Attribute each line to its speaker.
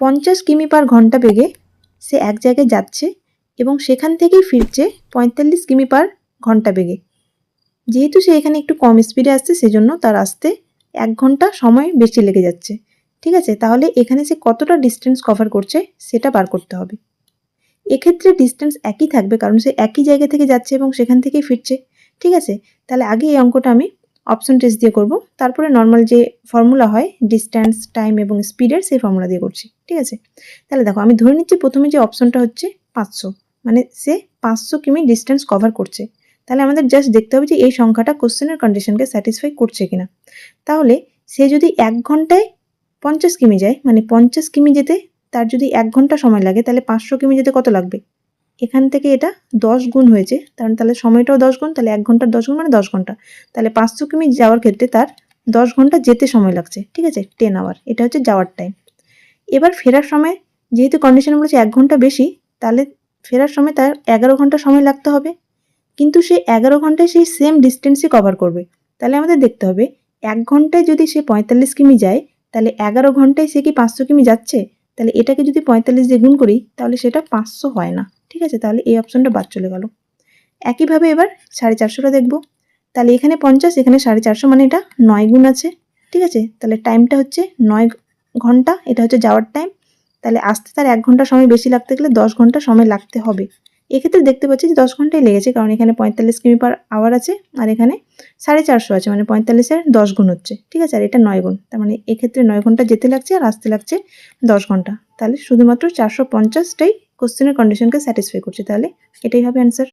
Speaker 1: পঞ্চাশ কিমি পার ঘণ্টা বেগে সে এক জায়গায় যাচ্ছে এবং সেখান থেকেই ফিরছে পঁয়তাল্লিশ কিমি পার ঘণ্টা বেগে। যেহেতু সে এখানে একটু কম স্পিডে আসছে, সেজন্য তার আসতে এক ঘণ্টা সময় বেশি লেগে যাচ্ছে। ঠিক আছে? তাহলে এখানে সে কতটা ডিস্টেন্স কভার করছে সেটা বার করতে হবে। এক্ষেত্রে ডিস্টেন্স একই থাকবে কারণ সে একই জায়গা থেকে যাচ্ছে এবং সেখান থেকেই ফিরছে। ঠিক আছে? তাহলে আগে এই অঙ্কটা আমি অপশন টেস্ট দিয়ে করব। তারপরে নর্মাল যে ফর্মুলা হয় ডিস্ট্যান্স টাইম এবং স্পিডের সেই ফর্মুলা দিয়ে করছি, ঠিক আছে? তাহলে দেখো, আমি ধরে নিচ্ছি প্রথমে যে অপশনটা হচ্ছে পাঁচশো মানে সে পাঁচশো কিমি ডিস্ট্যান্স কভার করছে। তাহলে আমাদের জাস্ট দেখতে হবে যে এই সংখ্যাটা কোশ্চেনের কন্ডিশনকে স্যাটিসফাই করছে কিনা। তাহলে সে যদি এক ঘন্টায় পঞ্চাশ কিমি যায় মানে পঞ্চাশ কিমি যেতে তার যদি এক ঘণ্টা সময় লাগে, তাহলে পাঁচশো কিমি যেতে কত লাগবে? এখান থেকে এটা দশ গুণ হয়েছে। কারণ তাহলে সময়টাও দশ গুণ, তাহলে এক ঘণ্টার দশ গুণ মানে দশ ঘণ্টা। তাহলে পাঁচশো কিমি যাওয়ার ক্ষেত্রে তার দশ ঘণ্টা যেতে সময় লাগছে, ঠিক আছে? টেন আওয়ার এটা হচ্ছে যাওয়ার টাইম এবার ফেরার সময় যেহেতু কন্ডিশন বলেছে এক ঘণ্টা বেশি, তাহলে ফেরার সময় তার এগারো ঘণ্টা সময় লাগতে হবে। কিন্তু সে এগারো ঘন্টায় সেই সেম ডিস্টেন্সই কভার করবে। তাহলে আমাদের দেখতে হবে, এক ঘন্টায় যদি সে পঁয়তাল্লিশ কিমি যায়, তাহলে এগারো ঘন্টায় সে কি পাঁচশো কিমি যাচ্ছে? তাহলে এটাকে যদি পঁয়তাল্লিশ দিয়ে গুণ করি, তাহলে সেটা পাঁচশো হয় না। ঠিক আছে? তাহলে এই অপশনটা বাদ চলে গেল। একইভাবে এবার সাড়ে চারশোটা দেখব। তাহলে এখানে পঞ্চাশ, এখানে সাড়ে চারশো মানে এটা নয় গুণ আছে। ঠিক আছে? তাহলে টাইমটা হচ্ছে নয় ঘণ্টা, এটা হচ্ছে যাওয়ার টাইম তাহলে আসতে তার এক ঘণ্টা সময় বেশি লাগতে গেলে দশ ঘণ্টা সময় লাগতে হবে। এক্ষেত্রে দেখতে পাচ্ছি যে দশ ঘন্টাই লেগেছে, কারণ এখানে পঁয়তাল্লিশ কিমি পার আওয়ার আছে আর এখানে সাড়ে চারশো আছে মানে পঁয়তাল্লিশের দশ গুণ হচ্ছে। ঠিক আছে? আর এটা নয় গুণ। তার মানে এক্ষেত্রে নয় ঘণ্টা যেতে লাগছে আর আসতে লাগছে দশ ঘণ্টা। তাহলে শুধুমাত্র চারশো পঞ্চাশটাই কোশ্চেনের কন্ডিশনকে স্যাটিসফাই করছে তাহলে? এটাই হবে অ্যান্সার